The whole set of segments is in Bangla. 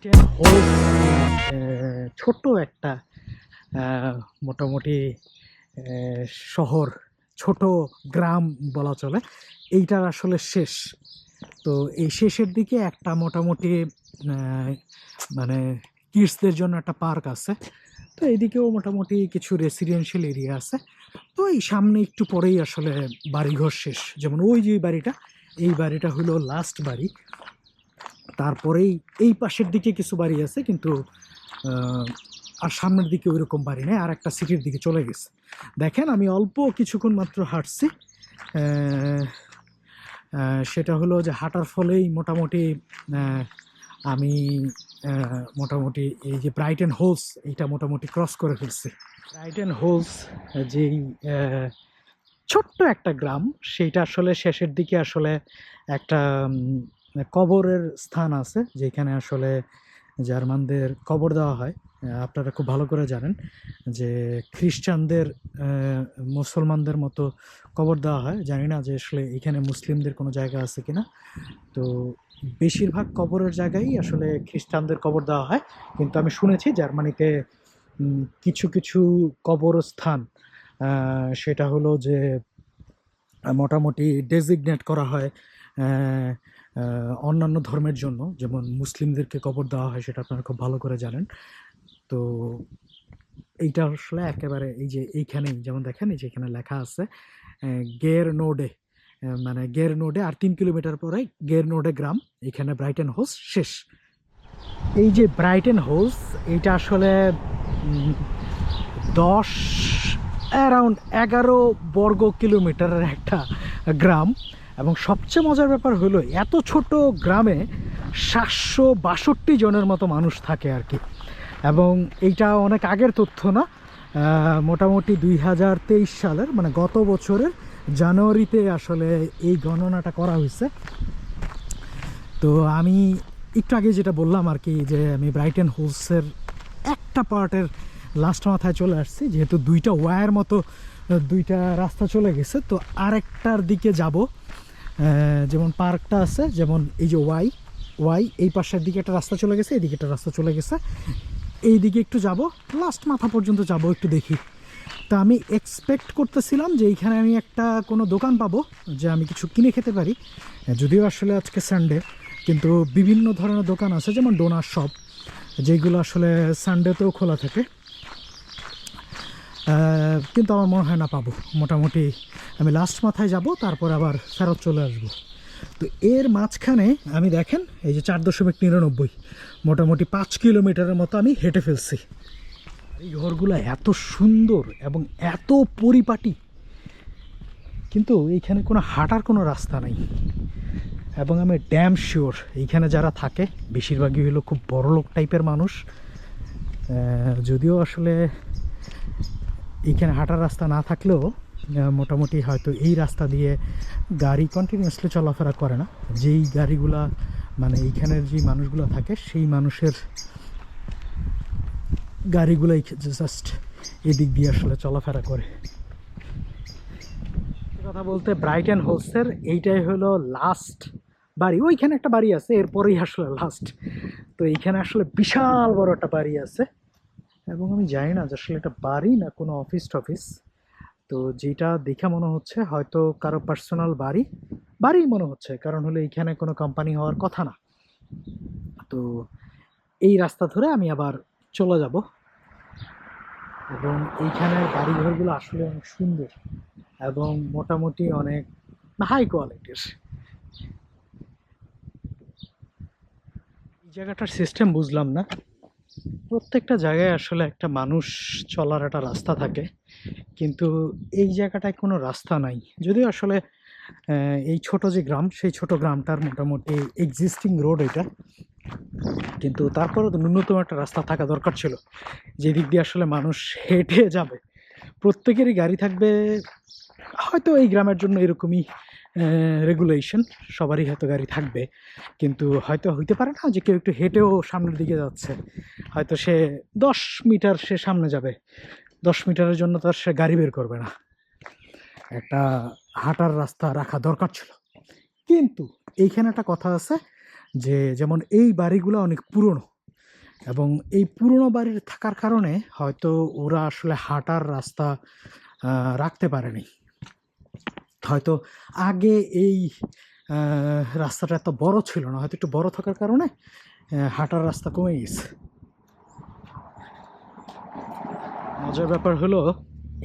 ব্রাইটেন হোল ছোট্ট একটা মোটামুটি শহর, ছোট গ্রাম বলা চলে। এইটার আসলে শেষ। তো এই শেষের দিকে একটা মোটামুটি মানে কিডসদের জন্য একটা পার্ক আছে। তো এইদিকেও মোটামুটি কিছু রেসিডেন্সিয়াল এরিয়া আছে। তো এই সামনে একটু পরেই আসলে বাড়িঘর শেষ। যেমন ওই যে বাড়িটা, এই বাড়িটা হলো লাস্ট বাড়ি। তারপরেই এই পাশের দিকে কিছু বাড়ি আছে, কিন্তু আর সামনের দিকে ওইরকম বাড়ি নেই, আর একটা সিটির দিকে চলে গেছে। দেখেন, আমি অল্প কিছুক্ষণ মাত্র হাঁটছি। সেটা হলো যে হাঁটার ফলেই মোটামুটি আমি মোটামুটি এই যে ব্রাইটেন হোলস এইটা মোটামুটি ক্রস করে ফেলছি। ব্রাইটেন হোলস যেই ছোট্ট একটা গ্রাম, সেইটা আসলে শেষের দিকে আসলে একটা কবরের স্থান আছে, যেখানে আসলে জার্মানদের কবর দেওয়া হয়। আপনারা খুব ভালো করে জানেন যে খ্রিস্টানদের মুসলমানদের মতো কবর দেওয়া হয়। জানি না যে আসলে এখানে মুসলিমদের কোনো জায়গা আছে কিনা। তো বেশিরভাগ কবরের জায়গায় আসলে খ্রিস্টানদের কবর দেওয়া হয়। কিন্তু আমি শুনেছি জার্মানিতে কিছু কিছু কবরস্থান সেটা হলো যে মোটামুটি ডেজিগনেট করা হয় অন্যান্য ধর্মের জন্য, যেমন মুসলিমদেরকে কবর দেওয়া হয়, সেটা আপনারা খুব ভালো করে জানেন। তো এইটা আসলে একেবারে এই যে এইখানেই, যেমন দেখেন, এই যে এখানে লেখা আছে গের নোডে মানে গের নোডে আর তিন কিলোমিটার পরে গের নোডে গ্রাম, এখানে ব্রাইটেন হোস শেষ। এই যে ব্রাইটেন হোস এইটা আসলে দশ, অ্যারাউন্ড এগারো বর্গ কিলোমিটারের একটা গ্রাম। এবং সবচেয়ে মজার ব্যাপার হলো, এত ছোট গ্রামে সাতশো বাষট্টি জনের মতো মানুষ থাকে আর কি। এবং এইটা অনেক আগের তথ্য না মোটামুটি দুই হাজার তেইশ সালের মানে গত বছরের জানুয়ারিতে আসলে এই গণনাটা করা হয়েছে। তো আমি একটু আগে যেটা বললাম আর কি, যে আমি ব্রাইটেন হোলসের একটা পার্টের লাস্ট মাথায় চলে আসছি, যেহেতু দুইটা ওয়ার মতো, দুইটা রাস্তা চলে গেছে, তো আরেকটার দিকে যাব। যেমন পার্কটা আছে, যেমন এই যে ওয়াই ওয়াই, এই পাশের দিকে একটা রাস্তা চলে গেছে, এদিকে একটা রাস্তা চলে গেছে। এই দিকে একটু যাব লাস্ট মাথা পর্যন্ত যাব একটু দেখি। তা আমি এক্সপেক্ট করতেছিলাম যে এইখানে আমি একটা কোনো দোকান পাবো যে আমি কিছু কিনে খেতে পারি। যদিও আসলে আজকে সানডে কিন্তু বিভিন্ন ধরনের দোকান আছে, যেমন ডোনার শপ যেগুলো আসলে সানডেতেও খোলা থাকে। কিন্তু আমার মনে হয় না পাবো। মোটামুটি আমি লাস্ট মাথায় যাব, তারপর আবার ফেরত চলে আসব। তো এর মাঝখানে আমি দেখেন, এই যে চার দশমিক নিরানব্বই, মোটামুটি পাঁচ কিলোমিটারের মতো আমি হেঁটে ফেলছি। এই ঘরগুলো এত সুন্দর এবং এত পরিপাটি, কিন্তু এইখানে কোনো হাঁটার কোনো রাস্তা নাই। এবং আমি ড্যাম শিওর এইখানে যারা থাকে, বেশিরভাগই হলো খুব বড় লোক টাইপের মানুষ যদিও আসলে এইখানে হাঁটার রাস্তা না থাকলেও মোটামুটি হয়তো এই রাস্তা দিয়ে গাড়ি কন্টিনিউয়াসলি চলাফেরা করে না। যেই গাড়িগুলা মানে এইখানের যে মানুষগুলো থাকে, সেই মানুষের গাড়িগুলাই জাস্ট এদিক দিয়ে আসলে চলাফেরা করে। কথা বলতে ব্রাইটন হোলসের এইটাই হলো লাস্ট বাড়ি। ওইখানে একটা বাড়ি আছে, এরপরেই আসলে লাস্ট তো এইখানে আসলে বিশাল বড় একটা বাড়ি আছে। এবং আমি জানি না যে আসলে এটা বাড়ি না কোনো অফিস টফিস। তো যেটা দেখে মনে হচ্ছে হয়তো কারও পার্সোনাল বাড়ি বাড়ি মনে হচ্ছে, কারণ হলো এইখানে কোনো কোম্পানি হওয়ার কথা না। তো এই রাস্তা ধরে আমি আবার চলে যাব। এবং এইখানের বাড়িঘরগুলো আসলে অনেক সুন্দর এবং মোটামুটি অনেক হাই কোয়ালিটির এই জায়গাটার সিস্টেম বুঝলাম না। প্রত্যেকটা জায়গায় আসলে একটা মানুষ চলার একটা রাস্তা থাকে। কিন্তু এই জায়গাটায় কোনো রাস্তা নাই। যদিও আসলে এই ছোট যে গ্রাম, সেই ছোট গ্রামটার মোটামুটি এক্সিস্টিং রোড এটা। কিন্তু তারপরেও ন্যূনতম একটা রাস্তা থাকা দরকার ছিল। যে দিক দিয়ে আসলে মানুষ হেঁটে যাবে। প্রত্যেকেরই গাড়ি থাকবে। হয়তো এই গ্রামের জন্য এরকমই রেগুলেশন সবারই হয়তো গাড়ি থাকবে। কিন্তু হয়তো হইতে পারে না যে কেউ একটু হেঁটেও সামনের দিকে যাচ্ছে। হয়তো সে দশ মিটার সে সামনে যাবে। দশ মিটারের জন্য তার সে গাড়ি বের করবে না। একটা হাঁটার রাস্তা রাখা দরকার ছিল। কিন্তু এইখানে একটা কথা আছে যে, যেমন এই বাড়িগুলো অনেক পুরনো। এবং এই পুরনো বাড়ির থাকার কারণে হয়তো ওরা আসলে হাঁটার রাস্তা রাখতে পারেনি। হয়তো আগে এই রাস্তাটা এত বড় ছিল না, হয়তো একটু বড় থাকার কারণে হাঁটার রাস্তা কমে গেছে। মজার ব্যাপার হলো,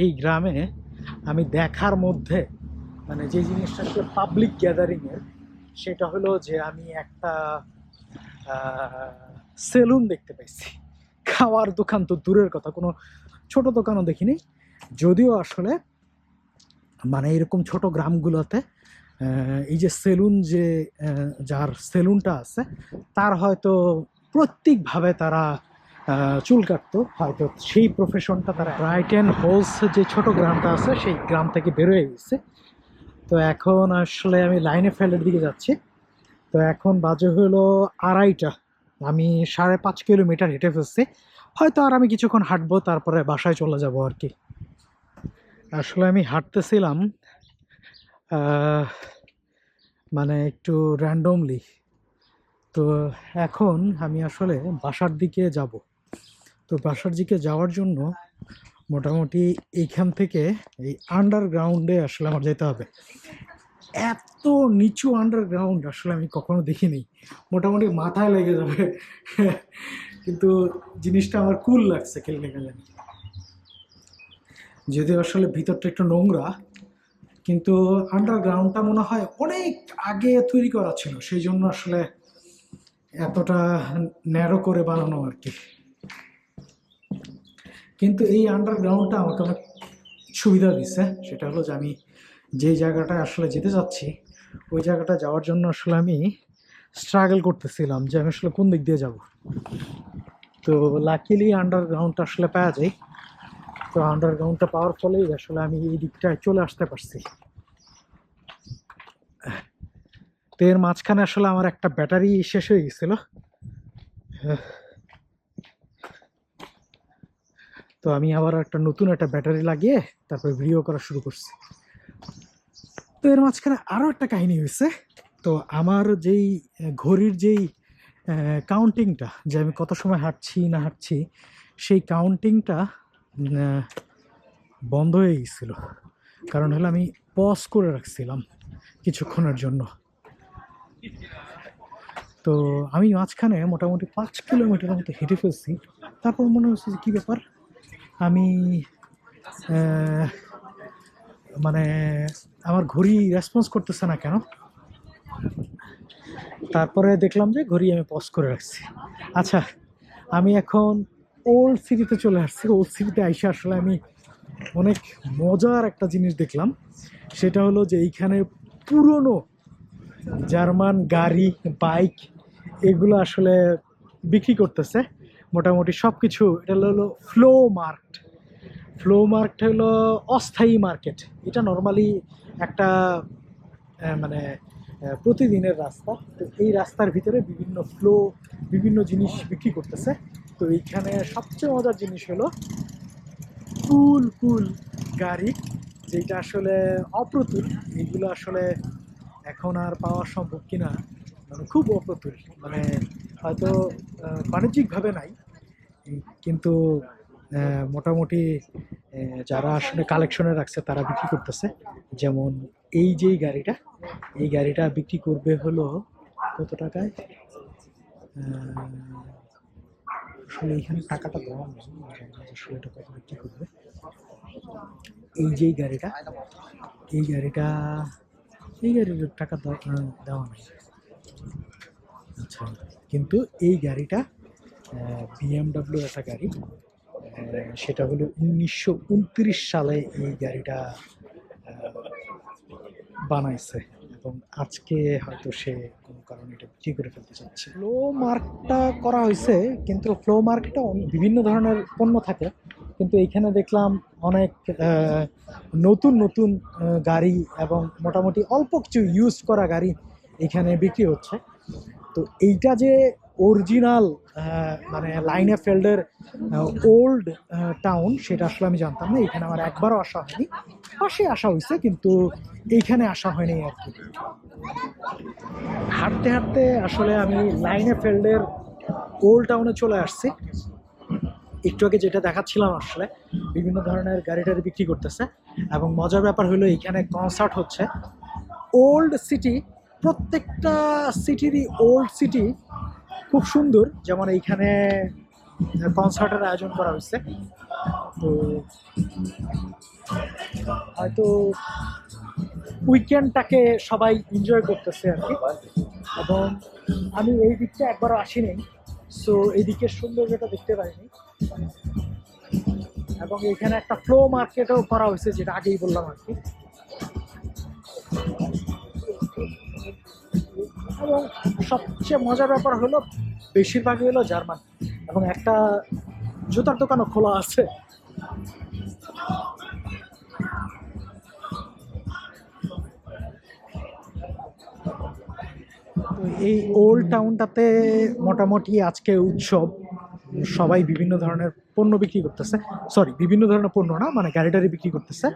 এই গ্রামে আমি দেখার মধ্যে মানে যে জিনিসটা আসলে পাবলিক গ্যাদারিংয়ের সেটা হলো যে আমি একটা সেলুন দেখতে পাইছি। খাওয়ার দোকান তো দূরের কথা, কোনো ছোট দোকানও দেখিনি। যদিও আসলে মানে এরকম ছোট গ্রামগুলোতে এই যে সেলুন যে যার সেলুনটা আছে, তার হয়তো প্রত্যেকভাবে তারা চুল কাটতো। হয়তো সেই প্রফেশনটা তারা ব্রাইট অ্যান্ড হোলস যে ছোট গ্রামটা আছে, সেই গ্রাম থেকে বেরোয় গেছে। তো এখন আসলে আমি লাইনে ফেলের দিকে যাচ্ছি। তো এখন বাজে হলো আড়াইটা। আমি সাড়ে পাঁচ কিলোমিটার হেঁটে ফেলছি। হয়তো আর আমি কিছুক্ষণ হাঁটবো, তারপরে বাসায় চলে যাব আর কি। আসলে আমি হাঁটতেছিলাম মানে একটু র্যান্ডমলি তো এখন আমি আসলে বাসার দিকে যাব। তো বাসার দিকে যাওয়ার জন্য মোটামুটি এইখান থেকে এই আন্ডারগ্রাউন্ডে আসলে আমার যেতে হবে। এত নিচু আন্ডারগ্রাউন্ড আসলে আমি কখনো দেখিনি। মোটামুটি মাথায় লেগে যাবে। কিন্তু জিনিসটা আমার কুল লাগছে খেলতে গেলে। যদিও আসলে ভিতরটা একটু নোংরা, কিন্তু আন্ডারগ্রাউন্ডটা মনে হয় অনেক আগে তৈরি করা ছিল, সেই জন্য আসলে এতটা ন্যারো করে বানানো আর কি। কিন্তু এই আন্ডারগ্রাউন্ডটা আমাকে অনেক সুবিধা দিছে, সেটা হলো যে আমি যে জায়গাটায় আসলে যেতে চাচ্ছি, ওই জায়গাটা যাওয়ার জন্য আসলে আমি স্ট্রাগল করতেছিলাম যে আমি আসলে কোন দিক দিয়ে যাব। তো লাকিলি আন্ডারগ্রাউন্ডটা আসলে পাওয়া যায়। তো আন্ডারগ্রাউন্ডটা পাওয়ার ফলেই আসলে আমি এই দিকটায় চলে আসতে পারছি। তো এর মাঝখানে আসলে আমার একটা ব্যাটারি শেষ হয়ে গেছিল। তো আমি আবার একটা নতুন একটা ব্যাটারি লাগিয়ে তারপরে ভিডিও করা শুরু করছি। তো এর মাঝখানে আরও একটা কাহিনী হয়েছে। তো আমার যেই, ঘড়ির যেই কাউন্টিংটা যে আমি কত সময় হাঁটছি না হাঁটছি, সেই কাউন্টিংটা বন্ধ হয়ে গেছিল। কারণ হলো আমি পজ করে রাখছিলাম কিছুক্ষণের জন্য। তো আমি মাঝখানে মোটামুটি পাঁচ কিলোমিটার মতো হেঁটে ফেলছি। তারপর মনে হচ্ছে যে কী ব্যাপার? আমি মানে আমার ঘড়ি রেসপন্স করতেছে না কেন? তারপরে দেখলাম যে ঘড়ি আমি পজ করে রাখছি। আচ্ছা আমি এখন ওল্ড সিটিতে চলে আসছি। ওল্ড সিটিতে আইসে আসলে আমি অনেক মজার একটা জিনিস দেখলাম। সেটা হলো যে এইখানে পুরনো জার্মান গাড়ি, বাইক এগুলো আসলে বিক্রি করতেছে। মোটামুটি সব কিছু এটা হলো ফ্লো মার্ট ফ্লো মার্কেট হলো অস্থায়ী মার্কেট। এটা নর্মালি একটা মানে প্রতিদিনের রাস্তা। তো এই রাস্তার ভিতরে বিভিন্ন ফ্লো বিভিন্ন জিনিস বিক্রি করতেছে। তো এইখানে সবচেয়ে মজার জিনিস হলো কুল কুল গাড়ি, যেটা আসলে অপ্রতুল। এগুলো আসলে এখন আর পাওয়া সম্ভব কিনা মানে খুব অপ্রতুল। মানে হয়তো বাণিজ্যিকভাবে নাই, কিন্তু মোটামুটি যারা আসলে কালেকশনে রাখছে, তারা বিক্রি করতেছে। যেমন এই যেই গাড়িটা, এই গাড়িটা বিক্রি করবে হলো কত টাকায়? আসলে এখানে টাকাটা দেওয়া আসলে এটা কত বিক্রি করবে। এই যেই গাড়িটা, এই গাড়িটা, এই গাড়ির টাকা দেওয়া নেই। আচ্ছা কিন্তু এই গাড়িটা বিএমডাব্লিউ একটা গাড়ি সেটা হলো উনিশশো উনত্রিশ সালে এই গাড়িটা বানাইছে। এবং আজকে হয়তো সে কারণে এটা বিক্রি করে ফেলতে চাচ্ছে ফ্লো মার্কটা করা হয়েছে, কিন্তু ফ্লো মার্কটা বিভিন্ন ধরনের পণ্য থাকে। কিন্তু এইখানে দেখলাম অনেক নতুন নতুন গাড়ি এবং মোটামুটি অল্প কিছু ইউজ করা গাড়ি এখানে বিক্রি হচ্ছে। তো এইটা যে অরিজিনাল মানে লাইনে ফেল্ডের ওল্ড টাউন সেটা আসলে আমি জানতাম না। এখানে আমার একবারও আসা হয়নি। পাশে আসা হয়েছে, কিন্তু এইখানে আসা হয়নি আর কি। হাঁটতে হাঁটতে আসলে আমি লাইনে ফেল্ডের ওল্ড টাউনে চলে আসছি। একটু আগে যেটা দেখাচ্ছিলাম আসলে, বিভিন্ন ধরনের গাড়ি টাড়ি বিক্রি করতেছে এবং মজার ব্যাপার হলো এইখানে কনসার্ট হচ্ছে। ওল্ড সিটি প্রত্যেকটা সিটিরই ওল্ড সিটি খুব সুন্দর। যেমন এইখানে কনসার্টের আয়োজন করা হয়েছে। তো হয়তো উইকেন্ডটাকে সবাই এনজয় করতেছে আর কি। এবং আমি এই দিকটা একবারও আসিনি সো এই দিকের সৌন্দর্যটা দেখতে পাইনি। এবং এখানে একটা ফ্লো মার্কেটও করা হয়েছে, যেটা আগেই বললাম আর কি। এবং সবচেয়ে মজার ব্যাপার হলো বেশিরভাগই হলো জার্মান। এবং একটা জুতার দোকানও খোলা আছে। এই ওল্ড টাউনটাতে মোটামুটি আজকে উৎসব, সবাই বিভিন্ন ধরনের পণ্য বিক্রি করতেছে। সরি, বিভিন্ন ধরনের পণ্য না মানে টাড়ি বিক্রি করতেছে।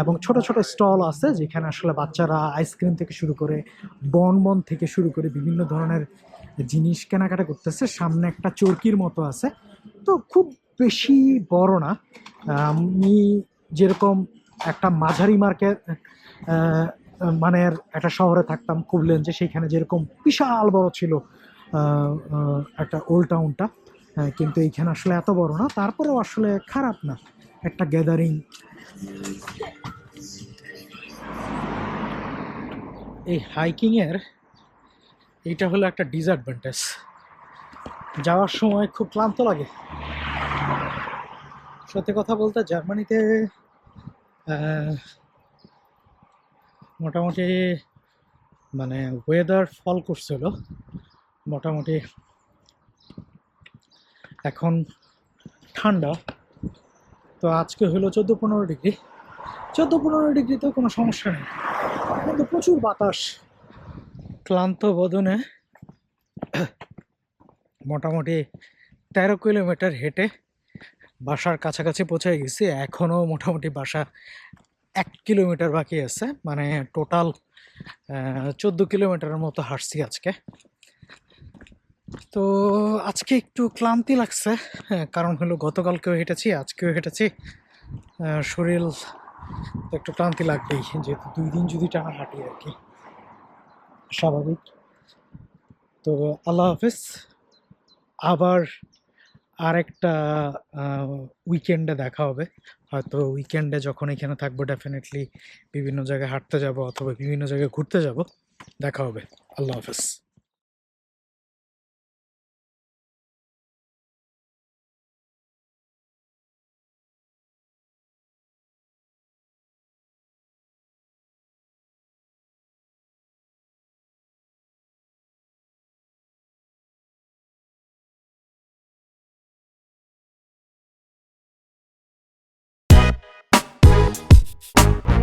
এবং ছোট ছোট স্টল আছে, যেখানে আসলে বাচ্চারা আইসক্রিম থেকে শুরু করে বন বন থেকে শুরু করে বিভিন্ন ধরনের জিনিস কেনাকাটা করতেছে সামনে একটা চরকির মতো আছে। তো খুব বেশি বড় না। আমি যেরকম একটা মাঝারি মার্কেট মানে একটা শহরে থাকতাম কুবলেঞ্জে সেইখানে যেরকম বিশাল বড় ছিল একটা ওল্ড টাউনটা। হ্যাঁ, কিন্তু এইখানে আসলে এত বড় না। তারপরেও আসলে খারাপ না। একটা গ্যাদারিং। এই হাইকিং এর এইটা হলো একটা ডিসঅ্যাডভান্টেজ যাওয়ার সময় খুব ক্লান্ত লাগে। সত্যি কথা বলতে জার্মানিতে মোটামুটি মানে ওয়েদার ফল করছিল। মোটামুটি এখন ঠান্ডা। তো আজকে হলো চোদ্দ পনেরো ডিগ্রি। চোদ্দ পনেরো ডিগ্রিতেও কোনো সমস্যা নেই। কিন্তু প্রচুর বাতাস। ক্লান্ত বদনে মোটামুটি তেরো কিলোমিটার হেঁটে বাসার কাছাকাছি পৌঁছে গেছি। এখনও মোটামুটি বাসা এক কিলোমিটার বাকি আছে। মানে টোটাল চোদ্দ কিলোমিটারের মতো হাঁটছি আজকে। তো আজকে একটু ক্লান্তি লাগছে হ্যাঁ, কারণ হলো গতকালকেও হেঁটেছি আজকেও হেঁটেছি। শরীর একটু ক্লান্তি লাগবেই যেহেতু দুই দিন যদি টানা হাঁটি আর কি। স্বাভাবিক। তো আল্লাহ হাফিজ, আবার আরেকটা উইকেন্ডে দেখা হবে। হয়তো উইকেন্ডে যখন এখানে থাকব ডেফিনেটলি বিভিন্ন জায়গায় হাঁটতে যাব অথবা বিভিন্ন জায়গায় ঘুরতে যাব, দেখা হবে। আল্লাহ হাফেজ। Thank